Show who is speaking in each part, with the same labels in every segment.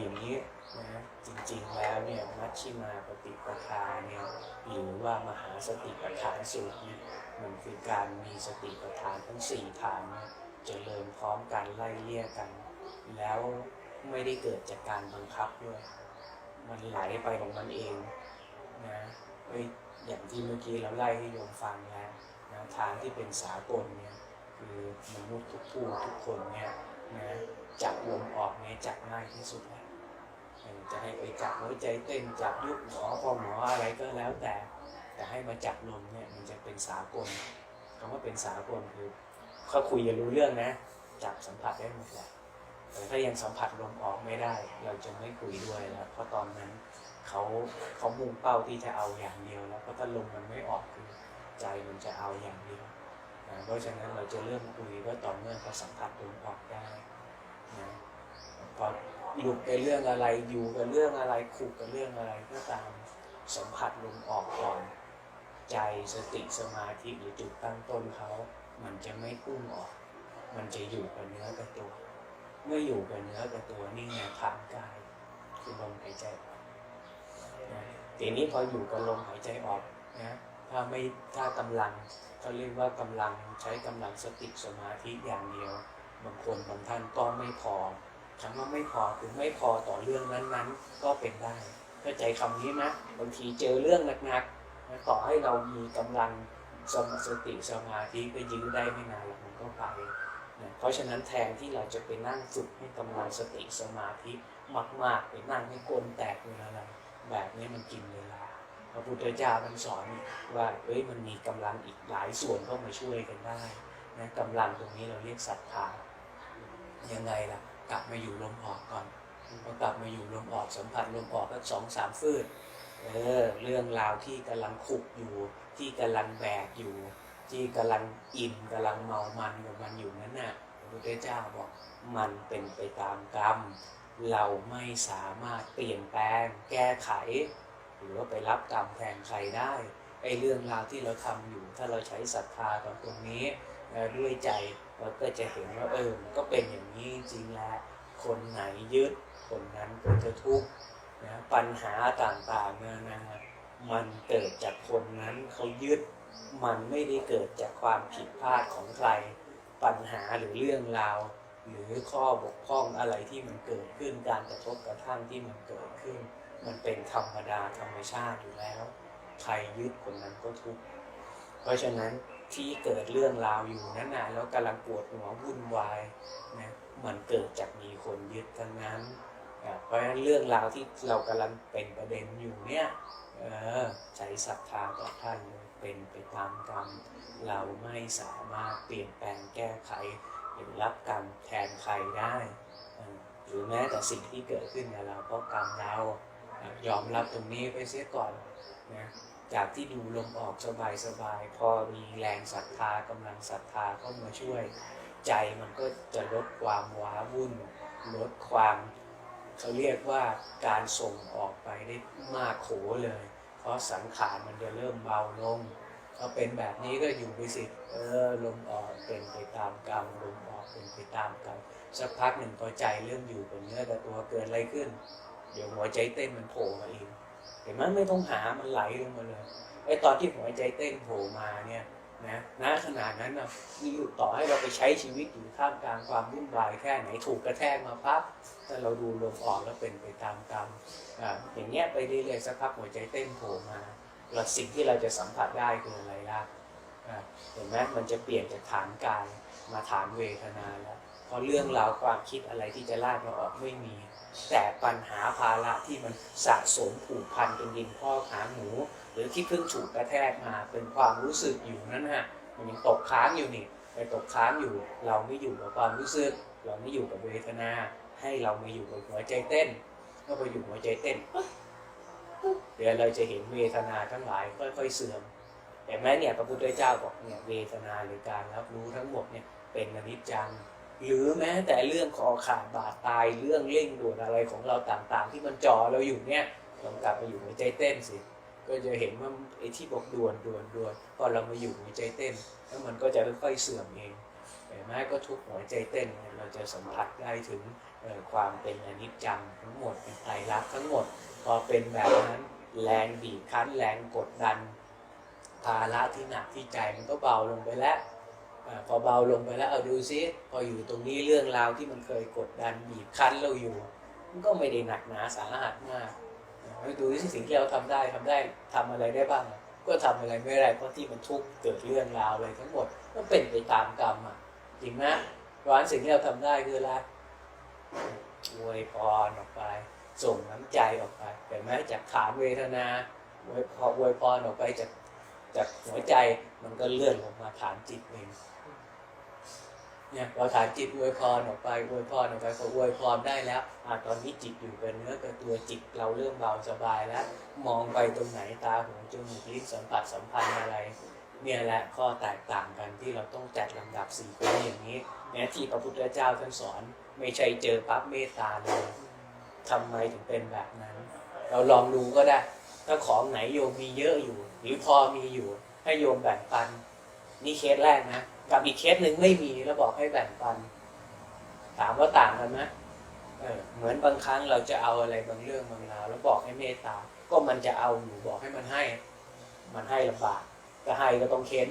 Speaker 1: อย่างนี้นะจริงๆแล้วเนี่ยมัชชิมาปฏิปทาเนี่ยหรือว่ามหาสติปัฏฐานสูตรเนี่ยมันคือการมีสติปัฏฐานทั้งสี่ฐานเนี่ยเจริญพร้อมกันไล่เลี่ยกัน แล้วไม่ได้เกิดจากการบังคับด้วย มันไหลไปของมันเองนะเอ้ยอย่างที่เมื่อกี้เราไล่ให้โยมฟังแล้วนะทางที่เป็นสากลเนี่ยคือมนุษย์ทุกผู้ทุกคนเนี่ยนะจับลมออกเนี่ยจับง่ายที่สุดแล้ว จะให้ไปจับหัวใจเต้นจับยุบหมอพอหมออะไรก็แล้วแต่ แต่ให้มาจับลมเนี่ยมันจะเป็นสากลคำว่าเป็นสากลคือเขาคุยกันรู้เรื่องนะ จับสัมผัสได้หมดแหละแต่ถ้ายังสัมผัสลมออกไม่ได้ เราจะไม่คุยด้วยแล้วเพราะตอนนั้นเขาเขามุ่งเป้าที่จะเอาอย่างเดียวแล้วเพราะถ้าลมมันไม่ออกคือใจมันจะเอาอย่างเดียวนะเพราะฉะนั้นเราจะเริ่มคุยว่าต่อเมื่อเขาสัมผัสลมออกได้นะพอ หลุดไปเรื่องอะไรอยู่กับเรื่องอะไรขุกกับเรื่องอะไรก็ตามสัมผัสลมออกก่อน ใจสติสมาธิหรือจุดตั้งต้นเขา มันจะไม่พุ่งออก มันจะอยู่กับเนื้อกับตัว เมื่ออยู่กับเนื้อกับตัวนี่ไงฐานกายคือลมหายใจออกนะทีนี้พออยู่กับลมหายใจออกนะถ้าไม่ถ้ากำลังเขาเรียกว่ากำลังใช้กำลังสติสมาธิอย่างเดียว บางคนบางท่านก็ไม่พอ คำว่าไม่พอคือไม่พอต่อเรื่องนั้นๆ ก็เป็นได้เข้าใจคำนี้ไหมบางทีเจอเรื่องหนักๆต่อให้เรามีกำลังสมสติสมาธิก็ยื้อได้ไม่นานหรอกมันก็ไปนะเพราะฉะนั้นแทนที่เราจะไปนั่งฝึกให้กำลังสติสมาธิมากๆไปนั่งให้กลนแตกเป็นอะไรแบบนี้มันกินเวลาพระพุทธเจ้าท่านสอนว่าเอ้ยมันมีกำลังอีกหลายส่วนเข้ามาช่วยกันได้นะกำลังตรงนี้เราเรียกศรัทธายังไงล่ะ กลับมาอยู่ลมออกก่อนพอกลับมาอยู่ลมออกสัมผัสลมออกก็สองสามฟืดเออเรื่องราวที่กำลังขุกอยู่ ที่กำลังแบกอยู่ ที่กำลังอินกำลังเมามันกับมันอยู่นั้นน่ะพระพุทธเจ้าบอกมันเป็นไปตามกรรม เราไม่สามารถเปลี่ยนแปลง แก้ไข หรือว่าไปรับกรรมแทนใครได้ไอ้เรื่องราวที่เราทำอยู่ ถ้าเราใช้ศรัทธาตรงตรงนี้ด้วยใจ เราก็จะเห็นว่าเออมันก็เป็นอย่างนี้จริงๆแหละคนไหนยึดคนนั้นก็จะทุกข์นะปัญหาต่างๆนานามันเกิดจากคนนั้นเขายึด มันไม่ได้เกิดจากความผิดพลาดของใคร ปัญหาหรือเรื่องราวหรือข้อบกพร่องอะไรที่มันเกิดขึ้นการกระทบกระทั่งที่มันเกิดขึ้น มันเป็นธรรมดาธรรมชาติอยู่แล้ว ใครยึดคนนั้นก็ทุกข์เพราะฉะนั้น ที่เกิดเรื่องราวอยู่นั้นนะแล้วกำลังปวดหัววุ่นวายนะมันเกิดจากมีคนยึดทั้งนั้นอะเพราะฉะนั้นเรื่องราวที่เรากำลังเป็นประเด็นอยู่เนี่ยเออใช้ศรัทธาต่อท่านเป็นไปตามกรรม เราไม่สามารถเปลี่ยนแปลงแก้ไขหรือรับกรรมแทนใครได้หรือแม้แต่สิ่งที่เกิดขึ้นกับเราเพราะกรรมเรายอมรับตรงนี้ไปเสียก่อนนะ จากที่ดูลมออกสบายสบายๆพอมีแรงศรัทธากำลังศรัทธาเข้ามาช่วย ใจมันก็จะลดความว้าวุ่น ลดความเขาเรียกว่าการส่งออกไปได้มากโขเลย เพราะสังขารมันจะเริ่มเบาลงพอเป็นแบบนี้ก็อยู่ไปสิเออลมออกเป็นไปตามกรรมลมออกเป็นไปตามกรรมสักพักหนึ่งพอใจเริ่มอยู่กับเนื้อกับตัวเกิดอะไรขึ้น เดี๋ยวหัวใจเต้นมันโผล่มาเอง เห็นไหมไม่ต้องหามันไหลลงมาเลยไอ้ตอนที่หัวใจเต้นโผล่มาเนี่ยนะณขนาดนั้นนะนี่ต่อให้เราไปใช้ชีวิตอยู่ท่ามกลางความวุ่นวายแค่ไหนถูกกระแทกมาปั๊บถ้าเราดูลมออกแล้วเป็นไปตามกรรมอ่าอย่างเงี้ยไปเรื่อยๆสักพักหัวใจเต้นโผล่มาแล้วสิ่งที่เราจะสัมผัสได้คืออะไรล่ะอ่าเห็นไหมมันจะเปลี่ยนจากฐานกายมาฐานเวทนาแล้ว ราะเรื่องราวความคิดอะไรที่จะลากเราออกไม่มี แต่ปัญหาภาระที่มันสะสมผูกพันเป็นดินพ่อขาหมู หรือที่เพิ่งถูกกระแทกมาเป็นความรู้สึกอยู่นั่นฮะมันยังตกค้างอยู่นี่ไปตกค้างอยู่ เราไม่อยู่กับความรู้สึก เราไม่อยู่กับเวทนา ให้เรามาอยู่กับหัวใจเต้นเมื่อไปอยู่หัวใจเต้นเดี๋ยวเราจะเห็นเวทนาทั้งหลายค่อยๆเสื่อมแต่แม้เนี่ยพระพุทธเจ้าบอกเนี่ยเวทนาหรือการรับรู้ทั้งหมดเนี่ยเป็นอนิจจัง หรือแม้แต่เรื่องคอขาดบาดตายเรื่องเร่งด่วนอะไรของเราต่างๆ ที่มันจ่อเราอยู่เนี่ยลองกลับมาอยู่หัวใจเต้นสิก็จะเห็นว่าไอ้ที่บอกด่วนด่วนด่วนพอเรามาอยู่หัวใจเต้น แล้วมันก็จะค่อยๆเสื่อมเองเอห็นไหมก็ทุกหัวใจเต้นเราจะสัมผัสได้ถึงความเป็นอนิจจังทั้งหมดเป็นไตรลักษณ์ทั้งหมด พอเป็นแบบนั้นแรงบีบคั้นแรงกดดันภาระที่หนักที่ใจมันก็เบาลงไปแล้ว พอเบาลงไปแล้วเอาดูซิพออยู่ตรงนี้เรื่องราวที่มันเคยกดดันบีบคั้นเราอยู่ มันก็ไม่ได้หนักหนาสาหัสมากไปดูที่สิ่งที่เราทำได้ทำได้ทำอะไรได้บ้าง ก็ทำอะไรไม่ได้เพราะที่มันทุกข์เกิดเรื่องราวอะไรทั้งหมดก็เป็นไปตามกรรมอะจริงไหมร้านสิ่งที่เราทำได้คืออะไรอวยพรออกไป ส่งน้ำใจออกไปเห็นไหมจากฐานเวทนาอวยพรอวยพรออกไปจากจากหัวใจมันก็เลื่อนลงมาฐานจิตเอง เนี่ยพอฐานจิตอวยพรออกไปอวยพรออกไปพออวยพรได้แล้วอตอนนี้จิตอยู่กับเนื้อกับตัวจิตเราเริ่มเบาสบายแล้ว มองไปตรงไหนตาหูจมูกลิ้นสัมผัสสัมพันธ์อะไร เนี่ยแหละข้อแตกต่างกันที่เราต้องจัดลำดับสี่คนอย่างนี้เนี่ยที่พระพุทธเจ้าท่านสอน ไม่ใช่เจอปั๊บเมตตาเลยทำไมถึงเป็นแบบนั้น เราลองดูก็ได้ ถ้าของไหนโยมมีเยอะอยู่ หรือพอมีอยู่ ให้โยมแบ่งปัน นี่เคสแรกนะ กับอีกเคสหนึ่งไม่มีแล้วบอกให้แบ่งปัน ถามว่าต่างกันไหมเออเหมือนบางครั้งเราจะเอาอะไรบางเรื่องบางราวแล้วบอกให้เมตตา ก็มันจะเอาอยู่บอกให้มันให้ มันให้ลำบากก็ให้ก็ต้องเค้น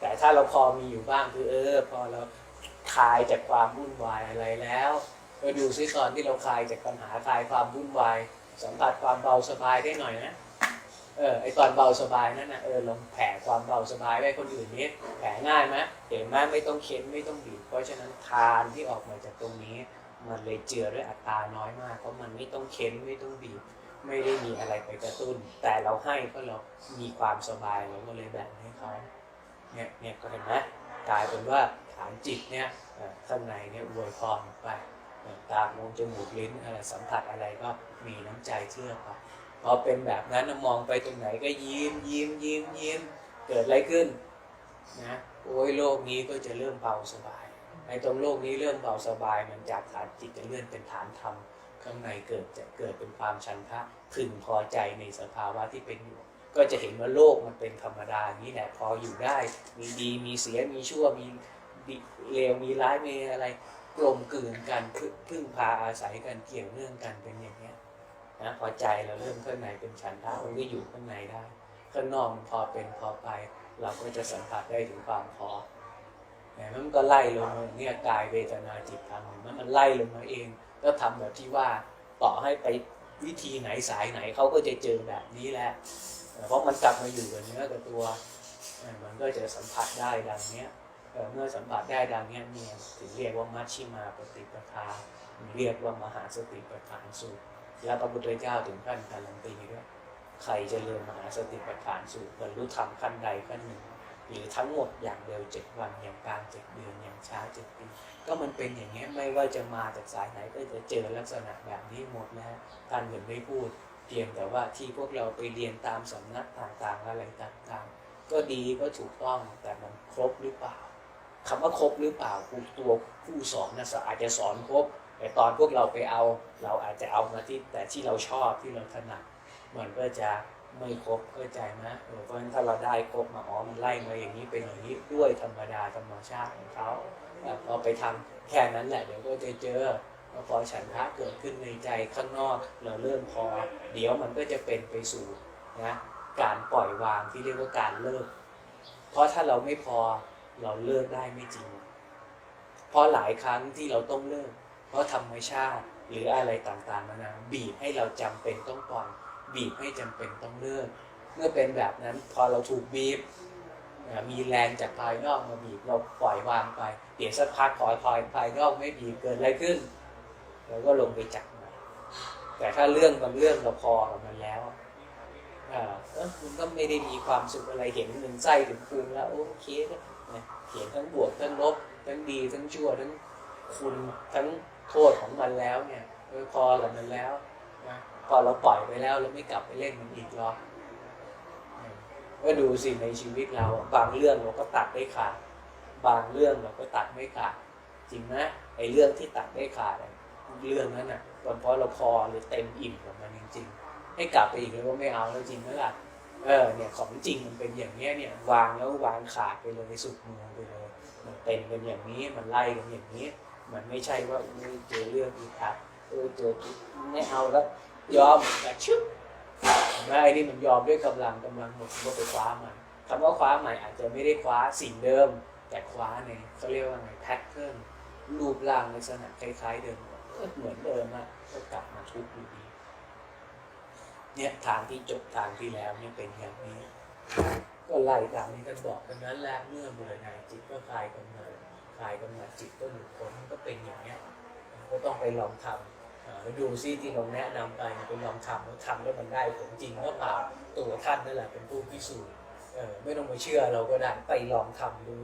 Speaker 1: แต่ถ้าเราพอมีอยู่บ้างคือเออ พอเราคลายจากความวุ่นวายอะไรแล้วก็ดูซิตอนที่เราคลายจากปัญหาคลายความวุ่นวายสัมผัสความเบาสบายได้หน่อยนะ เออไอตอนเบาสบายนั่นนะเออลองแผ่ความเบาสบายไปคนอื่นนี้แผ่ง่ายไหมเห็นไหมไม่ต้องเค้นไม่ต้องบีบเพราะฉะนั้นทานที่ออกมาจากตรงนี้ มันเลยเจือด้วยอัตราน้อยมากเพราะมันไม่ต้องเค้นไม่ต้องบีบไม่ได้มีอะไรไปกระตุ้น แต่เราให้เพราะเรามีความสบายเราก็เลยแบ่งให้เขาเนี่ยเนี่ยก็เห็นไหมกลายเป็นว่าฐานจิตเนี่ยเอ่อข้างในเนี่ยอวยพรไปเอ่อตาหูจมูกลิ้นอะไรสัมผัสอะไรก็มีน้ำใจเชื่อไป พอเป็นแบบนั้นมองไปตรงไหนก็ยิ้มยิ้มยิ้มยิ้มเกิดอะไรขึ้นนะโอ้ยโลกนี้ก็จะเริ่มเบาสบายในตรงโลกนี้เริ่มเบาสบายมันจากฐานจิตจะเลื่อนเป็นฐานธรรมข้างในเกิดจะเกิดเป็นความชันทะพึงพอใจในสภาวะที่เป็นอยู่ ก็จะเห็นว่าโลกมันเป็นธรรมดาอย่างนี้แหละพออยู่ได้ มีดีมีเสียมีชั่วมีดีเลวมีร้ายมีอะไรกลมกลืนกันพึ่งพึ่งพาอาศัยกันเกี่ยวเนื่องกันเป็นอย่างเนี้ย นะพอใจเราเริ่มข้างในเป็นชันทะมันก็อยู่ข้างในได้ข้างนอกมันพอเป็นพอไป เราก็จะสัมผัสได้ถึงความพอแต่มันก็ไล่ลงมาเนี่ยกายเวทนาจิตธรรมเห็นมันไล่ลงมาเอง ก็ทำแบบที่ว่าต่อให้ไปวิธีไหนสายไหนเขาก็จะเจอแบบนี้แหละ เพราะมันกลับมาอยู่กับเนื้อกับตัวมันก็จะสัมผัสได้ดังเนี้ยเออเมื่อสัมผัสได้ดังเนี้ยเนี่ยถึงเรียกว่ามัชชิมาปฏิปทาเรียกว่ามหาสติปัฏฐานสูตร แล้วพระพุทธเจ้าถึงขั้นการันตีด้วยใครจะเริญมหาสติปัฏฐานสูตรบรรลุธรรมขั้นใดขั้นหนึ่ง หรือทั้งหมดอย่างเร็วเจ็ดวันอย่างกลางเจ็ดเดือนอย่างช้าเจ็ดปีก็มันเป็นอย่างเงี้ยไม่ว่าจะมาจากสายไหนก็จะเจอลักษณะแบบนี้หมดนะท่านเหมือนไม่พูด เพียงแต่ว่าที่พวกเราไปเรียนตามสำนักต่างๆอะไรต่างๆ ก็ดีก็ถูกต้องแต่มันครบหรือเปล่าคำว่าครบหรือเปล่าผู้ตัวผู้สอนนะอาจจะสอนครบ แต่ตอนพวกเราไปเอา เราอาจจะเอามาที่แต่ที่เราชอบที่เราถนัดมันก็จะไม่ครบเข้าใจไหมเพราะฉะนั้นถ้าเราได้ครบมาอ๋อมันไล่มาอย่างนี้เป็นอย่างนี้ด้วยธรรมดาธรรมชาติของเขาแต่พอไปทำแค่นั้นแหละเดี๋ยวก็จะเจอพอฉันทะเกิดขึ้นในใจข้างนอกเราเริ่มพอ เดี๋ยวมันก็จะเป็นไปสู่นะการปล่อยวางที่เรียกว่าการเลิก เพราะถ้าเราไม่พอเราเลิกได้ไม่จริง เพราะหลายครั้งที่เราต้องเลิก เพราะธรรมชาติหรืออะไรต่างๆนานาบีบให้เราจำเป็นต้องปล่อยบีบให้จำเป็นต้องเลิกเมื่อเป็นแบบนั้นพอเราถูกบีบมีแรงจากภายนอกมาบีบเราปล่อยวางไปเดี๋ยวสักพักขอภายภายนอกไม่บีบเกิดอะไรขึ้นเราก็ลงไปจับมันแต่ถ้าเรื่องบางเรื่องเราพอกับมันแล้วอ่าเออมันก็ไม่ได้มีความสุขอะไรเห็นหนึ่งไส้ถึงพุงแล้วโอเคนะเห็นทั้งบวกทั้งลบทั้งดีทั้งชั่วทั้งคุณทั้ง โทษของมันแล้วเนี่ยเออพอกับมันแล้วนะพอเราปล่อยไปแล้วเราไม่กลับไปเล่นมันอีกหรอก็ดูสิในชีวิตเรา บางเรื่องเราก็ตัดได้ขาดบางเรื่องเราก็ตัดไม่ขาดจริงไหมไอ้เรื่องที่ตัดได้ขาดเรื่องนั้นน่ะตอนเพราะเราพอหรือเต็มอิ่มกับมันจริงๆ ให้กลับไปอีกแล้วก็ไม่เอาแล้วจริงไหมล่ะเออเนี่ยของจริงมันเป็นอย่างเนี้ยเนี่ยวางแล้ววางขาดไปเลยสุดมือไปเลยมันเป็นกันอย่างนี้มันไล่กันอย่างนี้ มันไม่ใช่ว่าเจอเรื่องอีกอะเออเจอไม่เอาแล้วยอมแบบชึบไม่ไอ้นี่มันยอมด้วยกำลังกำลังหมดก็ไปคว้าใหม่คำว่าคว้าใหม่อาจจะไม่ได้คว้าสิ่งเดิม แต่คว้าในเขาเรียกว่าไงแพทเทิร์นรูปร่างลักษณะคล้าย ๆ เดิมเหมือนเดิมอะก็กลับมาทุกข์อยู่ดีเนี่ยทางที่จบทางที่แล้วเนี่ยเป็นอย่างนี้ ก็ไล่ตามนี้กันบอกกันนั้นแหละเมื่อเบื่อหน่ายจิตก็คลายกำเนิด คลายกำหนัดจิตก็หลุดพ้นก็เป็นอย่างเนี้ยก็ต้องไปลองทำดูซิที่เราแนะนำไปไปลองทำแล้วทำแล้วมันได้ผลจริงหรือเปล่าตัวท่านนั่นแหละเป็นผู้พิสูจน์ไม่ต้องมาเชื่อเราก็ได้ไปลองทำดู